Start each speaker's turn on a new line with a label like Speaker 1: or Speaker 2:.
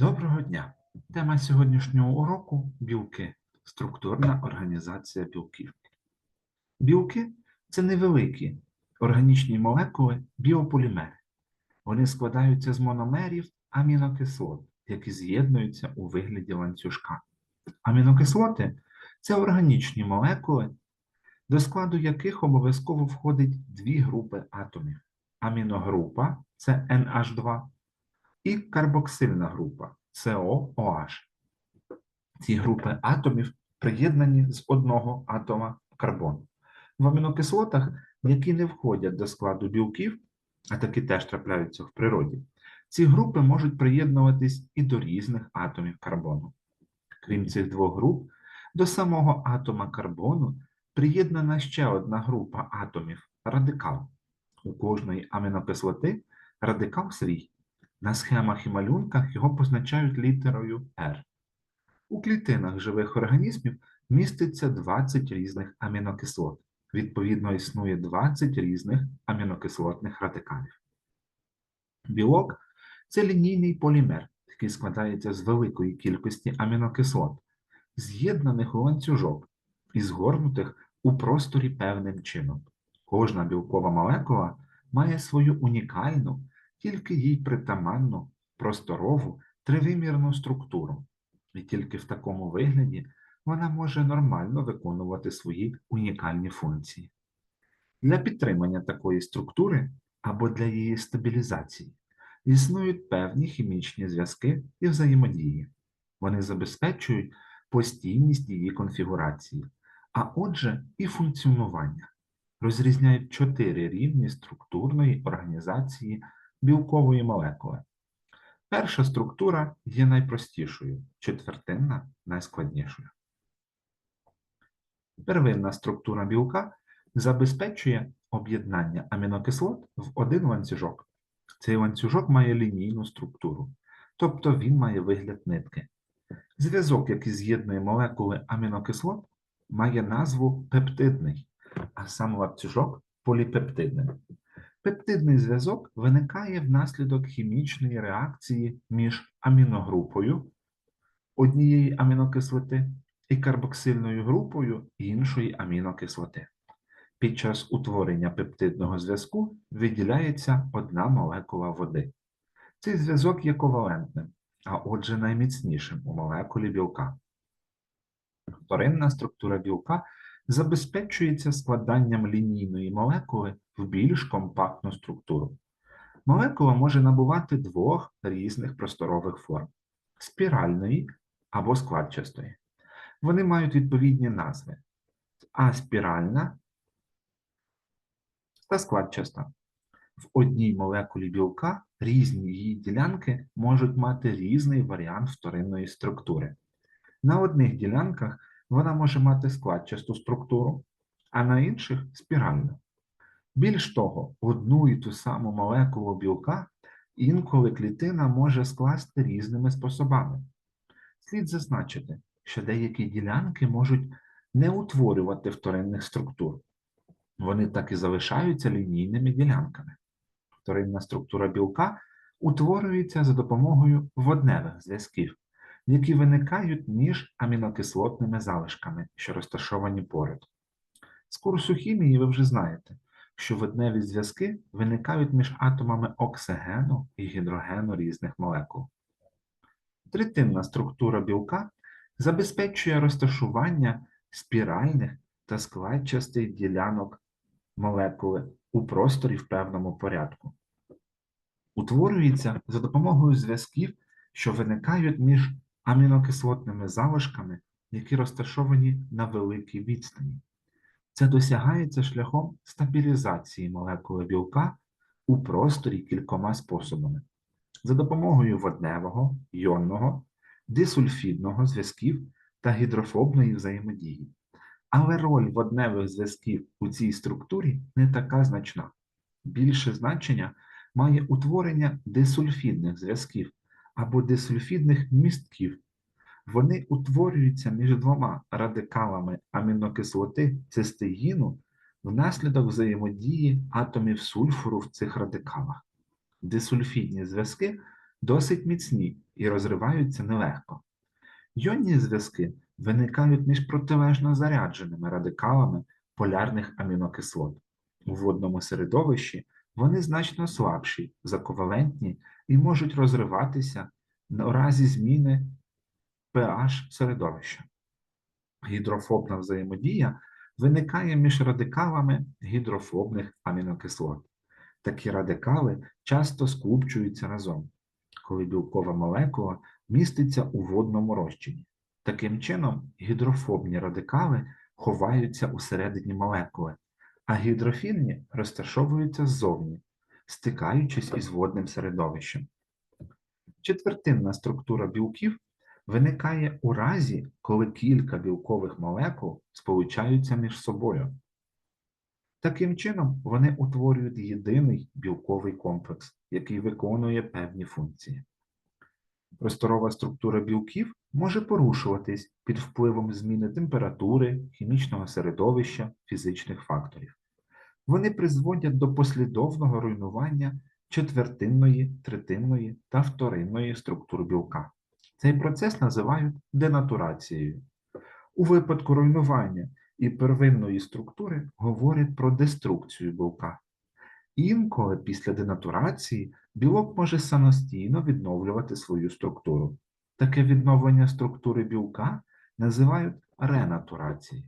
Speaker 1: Доброго дня! Тема сьогоднішнього уроку білки. Структурна організація білків. Білки це невеликі органічні молекули біополімери. Вони складаються з мономерів амінокислот, які з'єднуються у вигляді ланцюжка. Амінокислоти це органічні молекули, до складу яких обов'язково входить дві групи атомів. Аміногрупа це NH2 і карбоксильна група COOH. Ці групи атомів приєднані з одного атома карбону. В амінокислотах, які не входять до складу білків, а такі теж трапляються в природі, ці групи можуть приєднуватись і до різних атомів карбону. Крім цих двох груп, до самого атома карбону приєднана ще одна група атомів радикал. У кожної амінокислоти радикал свій. На схемах і малюнках його позначають літерою R. У клітинах живих організмів міститься 20 різних амінокислот. Відповідно, існує 20 різних амінокислотних радикалів. Білок це лінійний полімер, який складається з великої кількості амінокислот, з'єднаних у ланцюжок і згорнутих у просторі певним чином. Кожна білкова молекула має свою унікальну тільки їй притаманну, просторову, тривимірну структуру, і тільки в такому вигляді вона може нормально виконувати свої унікальні функції. Для підтримання такої структури або для її стабілізації існують певні хімічні зв'язки і взаємодії. Вони забезпечують постійність її конфігурації, а отже, і функціонування. Розрізняють чотири рівні структурної організації білкової молекули. Перша структура є найпростішою, четвертинна найскладнішою. Первинна структура білка забезпечує об'єднання амінокислот в один ланцюжок. Цей ланцюжок має лінійну структуру, тобто він має вигляд нитки. Зв'язок, який з'єднує молекули амінокислот, має назву пептидний, а сам ланцюжок поліпептидний. Пептидний зв'язок виникає внаслідок хімічної реакції між аміногрупою однієї амінокислоти і карбоксильною групою іншої амінокислоти. Під час утворення пептидного зв'язку виділяється одна молекула води. Цей зв'язок є ковалентним, а отже найміцнішим у молекулі білка. Вторинна структура білка забезпечується складанням лінійної молекули в більш компактну структуру. Молекула може набувати двох різних просторових форм спіральної або складчастої. Вони мають відповідні назви аспіральна та складчаста. В одній молекулі білка різні її ділянки можуть мати різний варіант вторинної структури. На одних ділянках вона може мати складчасту структуру, а на інших спіральну. Більш того, одну і ту саму молекулу білка інколи клітина може скласти різними способами. Слід зазначити, що деякі ділянки можуть не утворювати вторинних структур. Вони так і залишаються лінійними ділянками. Вторинна структура білка утворюється за допомогою водневих зв'язків, які виникають між амінокислотними залишками, що розташовані поряд. З курсу хімії ви вже знаєте, що водневі зв'язки виникають між атомами оксигену і гідрогену різних молекул. Третинна структура білка забезпечує розташування спіральних та складчастих ділянок молекули у просторі в певному порядку. Утворюється за допомогою зв'язків, що виникають між амінокислотними залишками, які розташовані на великій відстані. Це досягається шляхом стабілізації молекули білка у просторі кількома способами за допомогою водневого, йонного, дисульфідного зв'язків та гідрофобної взаємодії. Але роль водневих зв'язків у цій структурі не така значна. Більше значення має утворення дисульфідних зв'язків або дисульфідних містків. Вони утворюються між двома радикалами амінокислоти цистеїну внаслідок взаємодії атомів сульфуру в цих радикалах. Дисульфідні зв'язки досить міцні і розриваються нелегко. Йонні зв'язки виникають між протилежно зарядженими радикалами полярних амінокислот. У водному середовищі вони значно слабші за ковалентні і можуть розриватися на разі зміни pH середовища. Гідрофобна взаємодія виникає між радикалами гідрофобних амінокислот. Такі радикали часто скупчуються разом, коли білкова молекула міститься у водному розчині. Таким чином, гідрофобні радикали ховаються усередині молекули, а гідрофільні розташовуються ззовні, стикаючись із водним середовищем. Четвертинна структура білків виникає у разі, коли кілька білкових молекул сполучаються між собою. Таким чином, вони утворюють єдиний білковий комплекс, який виконує певні функції. Просторова структура білків може порушуватись під впливом зміни температури, хімічного середовища, фізичних факторів. Вони призводять до послідовного руйнування четвертинної, третинної та вторинної структур білка. Цей процес називають денатурацією. У випадку руйнування і первинної структури говорять про деструкцію білка. Інколи після денатурації білок може самостійно відновлювати свою структуру. Таке відновлення структури білка називають ренатурацією.